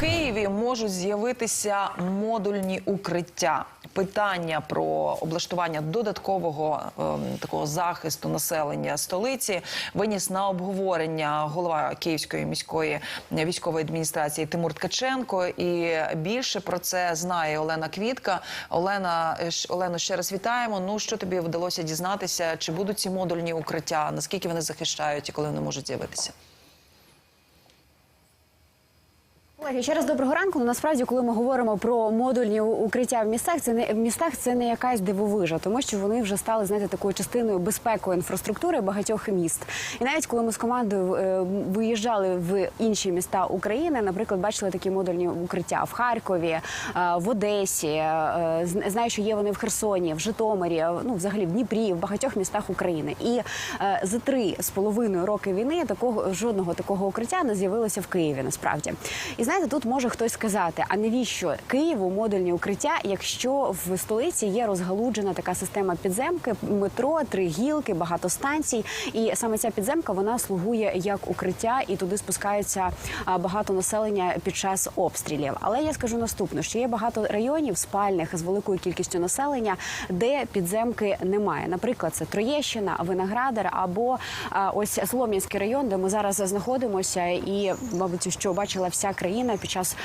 Києві можуть з'явитися модульні укриття. Питання про облаштування додаткового ем, такого захисту населення столиці виніс на обговорення голова Київської міської військової адміністрації Тимур Ткаченко. І більше про це знає Олена Квітка. Олена е, Олено, ще раз вітаємо. Ну що тобі вдалося дізнатися? Чи будуть ці модульні укриття? Наскільки вони захищають і коли вони можуть з'явитися? Колеги, ще раз доброго ранку. Ну, насправді, коли ми говоримо про модульні укриття в містах, це не в містах це не якась дивовижа, тому що вони вже стали знаєте такою частиною безпекової інфраструктури багатьох міст. І навіть коли ми з командою е, виїжджали в інші міста України, наприклад, бачили такі модульні укриття в Харкові, е, в Одесі. е, Знаю, що є вони в Херсоні, в Житомирі, е, ну взагалі в Дніпрі, в багатьох містах України. І за три з половиною роки війни такого жодного такого укриття не з'явилося в Києві. Насправді, і знаєте, тут може хтось сказати: а навіщо Києву модульні укриття, якщо в столиці є розгалуджена така система підземки, метро, три гілки, багато станцій, і саме ця підземка вона слугує як укриття, і туди спускається багато населення під час обстрілів. Але я скажу наступне: що є багато районів спальних з великою кількістю населення, де підземки немає. Наприклад, це Троєщина, Виноградар або ось Солом'янський район, де ми зараз знаходимося, і мабуть, що бачила вся країна під час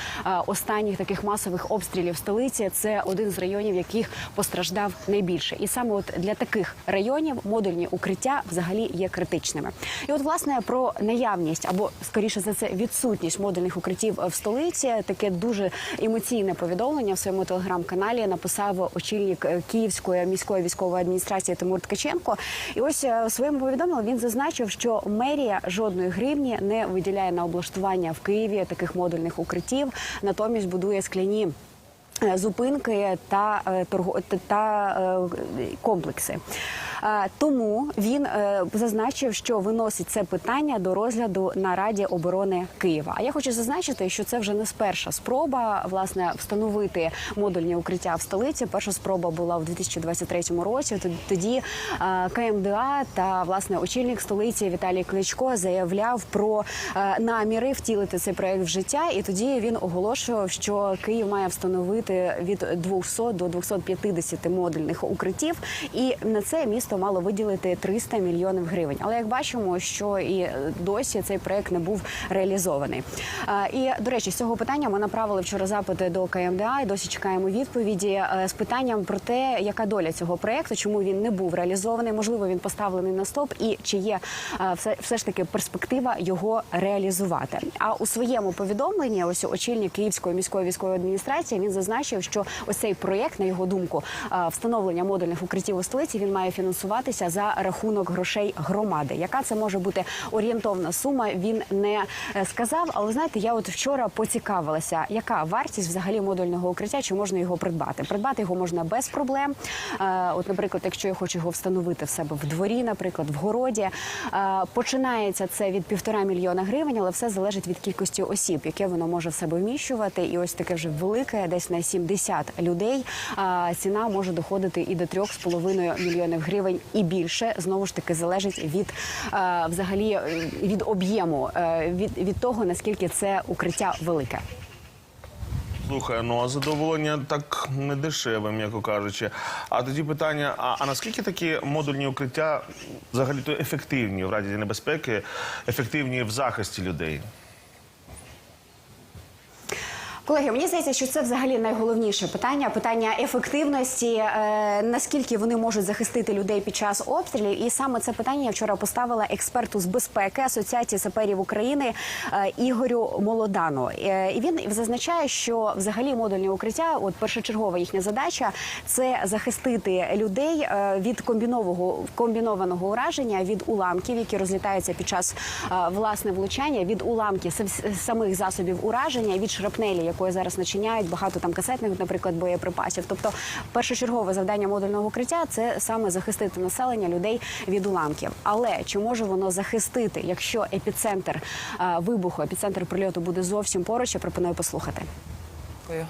останніх таких масових обстрілів столиці. Це один з районів, яких постраждав найбільше. І саме от для таких районів модульні укриття взагалі є критичними. І от власне про наявність або скоріше за це відсутність модульних укриттів в столиці. Таке дуже емоційне повідомлення в своєму телеграм-каналі написав очільник е, Київської міської військової адміністрації Тимур Ткаченко. І ось е, в своєму повідомленні він зазначив, що мерія жодної гривні не виділяє на облаштування в Києві таких модульних укриттів, натомість будує скляні. е, Зупинки та е, та е, комплекси. Тому він е, зазначив, що виносить це питання до розгляду на Раді оборони Києва. А я хочу зазначити, що це вже не перша спроба власне встановити модульні укриття в столиці. Перша спроба була в 2023 році. Тод- Тоді КМДА та власне очільник столиці Віталій Кличко заявляв про е, наміри втілити цей проект в життя. І тоді він оголошував, що Київ має встановити від 200 до 250 модульних укриттів, і на це місто мало виділити 300 мільйонів гривень. Але як бачимо, що і досі цей проект не був реалізований. Е, І до речі, з цього питання ми направили вчора запити до КМДА. і Досі чекаємо відповіді е, з питанням про те, яка доля цього проекту, чому він не був реалізований, можливо, він поставлений на стоп, і чи є е, все, все ж таки перспектива його реалізувати. А у своєму повідомленні, ось очільник Київської міської військової адміністрації, він зазначив, що ось цей проєкт, на його думку, е, встановлення модульних укриттів у столиці, він має фінансуватися за рахунок грошей громади. Яка це може бути орієнтовна сума? Він не е, сказав. Але знаєте, я от вчора поцікавилася, яка вартість взагалі модульного укриття, чи можна його придбати? Придбати його можна без проблем. Е, От, наприклад, якщо я хочу його встановити в себе в дворі, наприклад, в городі, е, починається це від півтора мільйона гривень, але все залежить від кількості осіб, яке воно може в себе вміщувати. І ось таке вже велике, десь на 70 людей. Ціна може доходити і до 3,5 мільйонів гривень і більше. Знову ж таки залежить від е, взагалі е, від об'єму, е, від, від того наскільки це укриття велике. Слухай, ну а задоволення так не дешеве, м'яко кажучи. А тоді питання: а, а наскільки такі модульні укриття взагалі то ефективні в раді небезпеки, ефективні в захисті людей? Колеги, мені здається, що це взагалі найголовніше питання питання ефективності, е, наскільки вони можуть захистити людей під час обстрілів. І саме це питання я вчора поставила експерту з безпеки Асоціації саперів України е, Ігорю Молодану. Е, він зазначає, що взагалі модульні укриття, от першочергова їхня задача це захистити людей е, від комбінованого комбінованого ураження від уламків, які розлітаються під час е, власне влучання, від уламків самих засобів ураження, від шрапнелі, якої зараз начиняють багато там касетних, наприклад, боєприпасів. Тобто, першочергове завдання модульного укриття це саме захистити населення людей від уламків. Але чи може воно захистити, якщо епіцентр е, вибуху, епіцентр прильоту буде зовсім поруч? Я пропоную послухати. Дякую.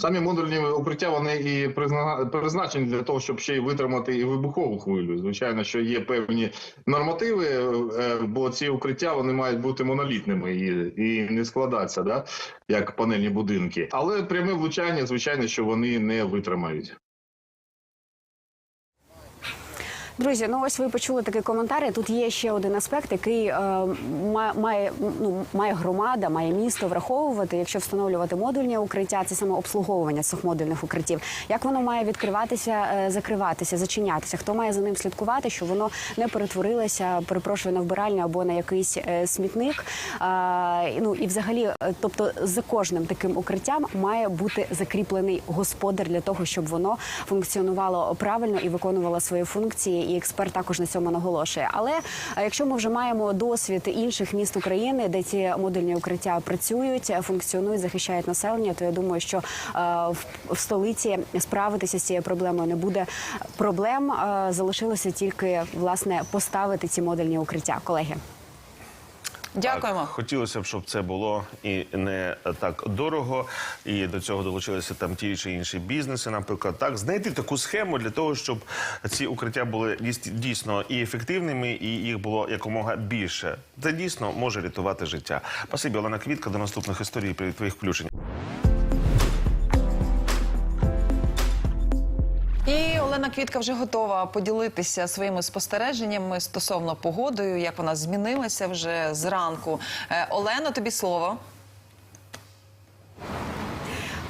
Самі модульні укриття вони і призна- призначені для того, щоб ще й витримати і вибухову хвилю. Звичайно, що є певні нормативи, е, бо ці укриття вони мають бути монолітними і, і не складатися, да, як панельні будинки. Але пряме влучання, звичайно, що вони не витримають. Друзі, ну ось ви почули такий коментар. Тут є ще один аспект, який е, ма- має ну має громада, має місто враховувати, якщо встановлювати модульні укриття, це саме обслуговування цих модульних укриттів. Як воно має відкриватися, е, закриватися, зачинятися? Хто має за ним слідкувати, щоб воно не перетворилося, перепрошую на вбиральню або на якийсь е, смітник? А, ну і взагалі, е, тобто за кожним таким укриттям має бути закріплений господар для того, щоб воно функціонувало правильно і виконувало свої функції. І експерт також на цьому наголошує. Але е, якщо ми вже маємо досвід інших міст України, де ці модульні укриття працюють, функціонують, захищають населення, то я думаю, що е, в, в столиці справитися з цією проблемою не буде проблем. Е, Залишилося тільки власне поставити ці модульні укриття, колеги. Дякуємо. Хотілося б, щоб це було і не так дорого, і до цього долучилися там ті чи інші бізнеси, наприклад, так знайти таку схему для того, щоб ці укриття були дійс- дійсно і ефективними, і їх було якомога більше. Це дійсно може рятувати життя. Спасибі, Олена Квітка, до наступних історій при твоїх включень. Квітка вже готова поділитися своїми спостереженнями стосовно погодою, як вона змінилася вже зранку. Е, Олена, тобі слово.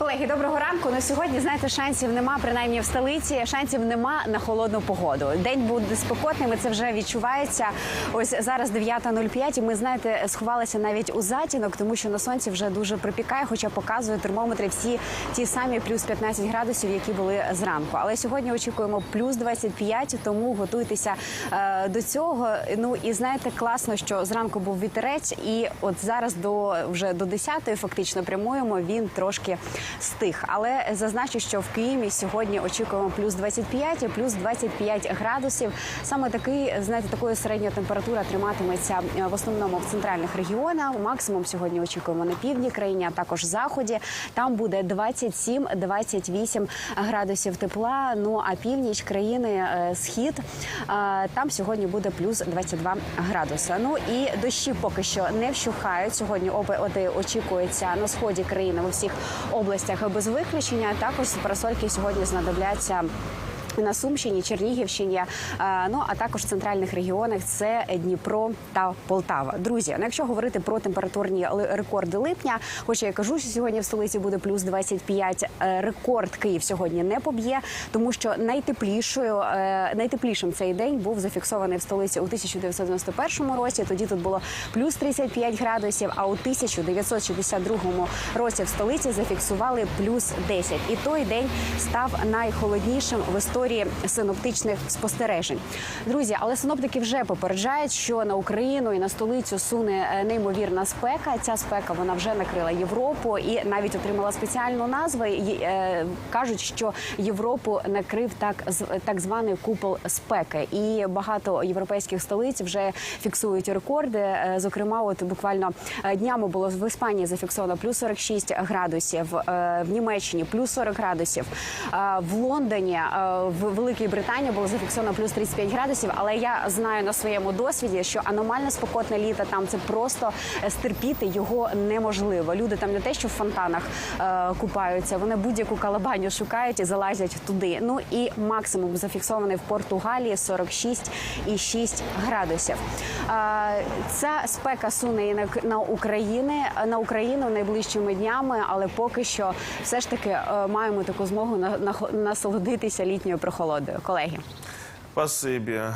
Колеги, доброго ранку. На сьогодні знаєте, шансів нема, принаймні в столиці. Шансів нема на холодну погоду. День буде спекотним, і це вже відчувається. Ось зараз 9.05, і Ми знаєте, сховалися навіть у затінок, тому що на сонці вже дуже припікає, хоча показує термометри всі ті самі плюс 15 градусів, які були зранку. Але сьогодні очікуємо плюс 25, тому готуйтеся е, до цього. Ну і знаєте, класно, що зранку був вітерець, і от зараз до вже до 10-ї фактично прямуємо. Він трошки стих. Але зазначу, що в Києві сьогодні очікуємо плюс 25 і плюс 25 градусів. Саме такий, знаєте, такою середня температура триматиметься е, в основному в центральних регіонах. Максимум сьогодні очікуємо на півдні країні, а також заході. Там буде 27-28 градусів тепла. Ну а північ країни, е, схід е, там сьогодні буде плюс 22 градуси. Ну і дощі поки що не вщухають. Сьогодні опади очікується на сході країни у всіх областях без виключення. Також парасольки сьогодні знадобляться. На Сумщині, Чернігівщині, е, ну а також в центральних регіонах це Дніпро та Полтава. Друзі, ну якщо говорити про температурні рекорди липня, хоч я кажу, що сьогодні в столиці буде плюс 25, е, рекорд Київ сьогодні не поб'є, тому що найтеплішою е, найтеплішим цей день був зафіксований в столиці у 1991 році. Тоді тут було плюс 35 градусів. А у 1962 році в столиці зафіксували плюс 10. І той день став найхолоднішим в історії синоптичних спостережень. Друзі, але синоптики вже попереджають, що на Україну і на столицю суне е, неймовірна спека. Ця спека вона вже накрила Європу і навіть отримала спеціальну назву. Е, кажуть, що Європу накрив так так званий купол спеки, і багато європейських столиць вже фіксують рекорди. Е, Зокрема, от буквально днями було в Іспанії зафіксовано плюс 46 градусів, в Німеччині плюс 40 градусів, в Лондоні, в Великій Британії було зафіксовано плюс 35 градусів. Але я знаю на своєму досвіді, що аномально спекотне літо там це просто е, стерпіти його неможливо. Люди там не те, що в фонтанах е, купаються, вони будь-яку калабаню шукають і залазять туди. Ну і максимум зафіксований в Португалії 46,6 градусів. Е, Ця спека суне і на, на України на Україну найближчими днями, але поки що все ж таки е, маємо таку змогу на, на- насолодитися літньою прохолодою. Колеги. Спасибі, е,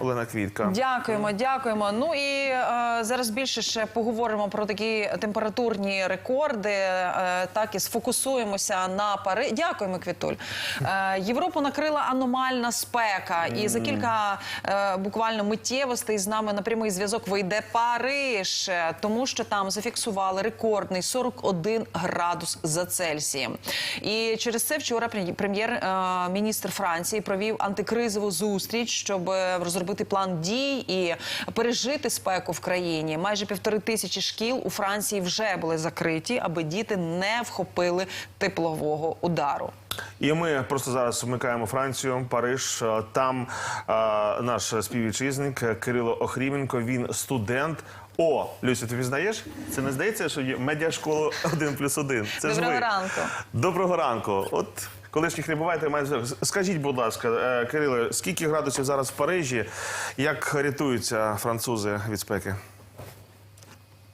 Олена Квітка. Дякуємо, дякуємо. Ну і е, зараз більше ще поговоримо про такі температурні рекорди. Е, так і сфокусуємося на пари. Дякуємо, Квітуль. Е, Європу накрила аномальна спека, і за кілька е, буквально миттєвостей з нами на прямий зв'язок вийде Париж, тому що там зафіксували рекордний 41 градус за Цельсієм. І через це вчора прем'єр-міністр Франції провів антикризову важливу зустріч, щоб е, розробити план дій і пережити спеку в країні. Майже півтори тисячі шкіл у Франції вже були закриті, аби діти не вхопили теплового удару. І ми просто зараз вмикаємо Францію, Париж. Е, Там е, наш співвітчизник Кирило Охріменко. Він студент. О, Люся, ти знаєш? Це не здається, що є медіашкола 1 плюс 1. Це Доброго ви. ранку. Доброго ранку. От колишніх не буває, має скажіть, будь ласка, е, Кирило, скільки градусів зараз в Парижі? Як рятуються французи від спеки?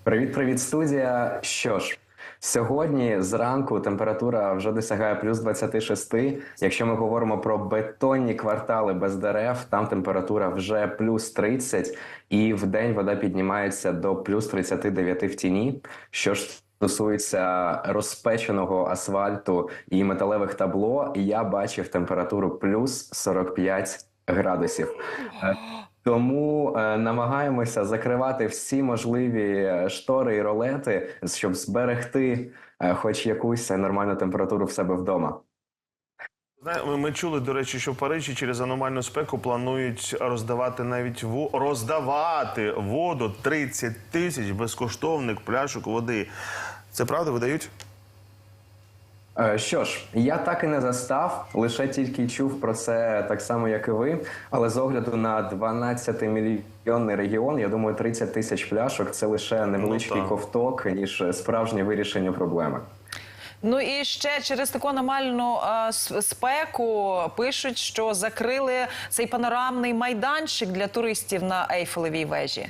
Привіт, привіт, студія. Що ж, сьогодні зранку температура вже досягає плюс 26. Якщо ми говоримо про бетонні квартали без дерев, там температура вже плюс 30, і в день вода піднімається до плюс 39 в тіні. Що ж стосується розпеченого асфальту і металевих табло, я бачив температуру плюс 45 градусів. Е, тому е, намагаємося закривати всі можливі е, штори і ролети, щоб зберегти е, хоч якусь нормальну температуру в себе вдома. Ми- Ми чули, до речі, що в Парижі через аномальну спеку планують роздавати навіть во... роздавати воду 30 тисяч безкоштовних пляшок води. Це правда видають? Е, Що ж, я так і не застав, лише тільки чув про це так само, як і ви. Але з огляду на 12 мільйонний регіон, я думаю, 30 тисяч пляшок це лише невеличкий так. ковток, ніж справжнє вирішення проблеми. Ну і ще через таку аномальну е, спеку пишуть, що закрили цей панорамний майданчик для туристів на Ейфелевій вежі.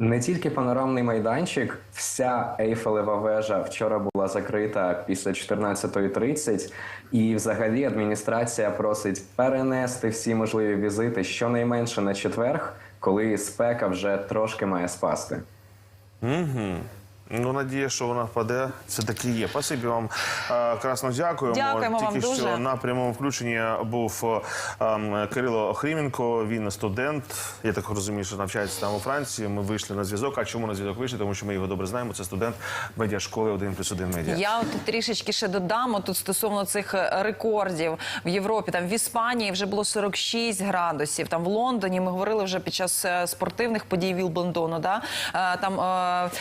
Не тільки панорамний майданчик, вся Ейфелева вежа вчора була закрита після 14.30, і взагалі адміністрація просить перенести всі можливі візити щонайменше на четверг, коли спека вже трошки має спасти. Угу. Ну, надія, що вона впаде. Це таки є. Спасибі вам е, красно дякуємо. Дякуємо Тільки вам що дуже. на прямому включенні був ем, Кирило Охріменко. Він студент. Я так розумію, що навчається там у Франції. Ми вийшли на зв'язок. А чому на зв'язок вийшли? Тому що ми його добре знаємо. Це студент медіашколи 1 плюс 1 медіа. Я от трішечки ще додам тут стосовно цих е, рекордів в Європі. Там в Іспанії вже було 46 градусів. Там в Лондоні ми говорили вже під час е, спортивних подій Вілблендону. Да? Там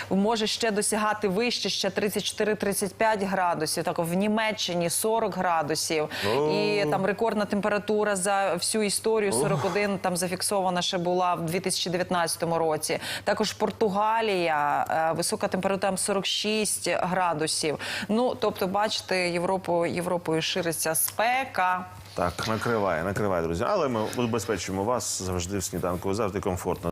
може ще досягати вище ще 34-35 градусів. Так в Німеччині 40 градусів. І там рекордна температура за всю історію 41 там зафіксована ще була в 2019 році. Також Португалія, е, висока температура там 46 градусів. Ну тобто, бачите, Європу Європою шириться спека. Так, накриває, накриває, друзі. Але ми убезпечуємо вас завжди в сніданку. Завжди комфортно.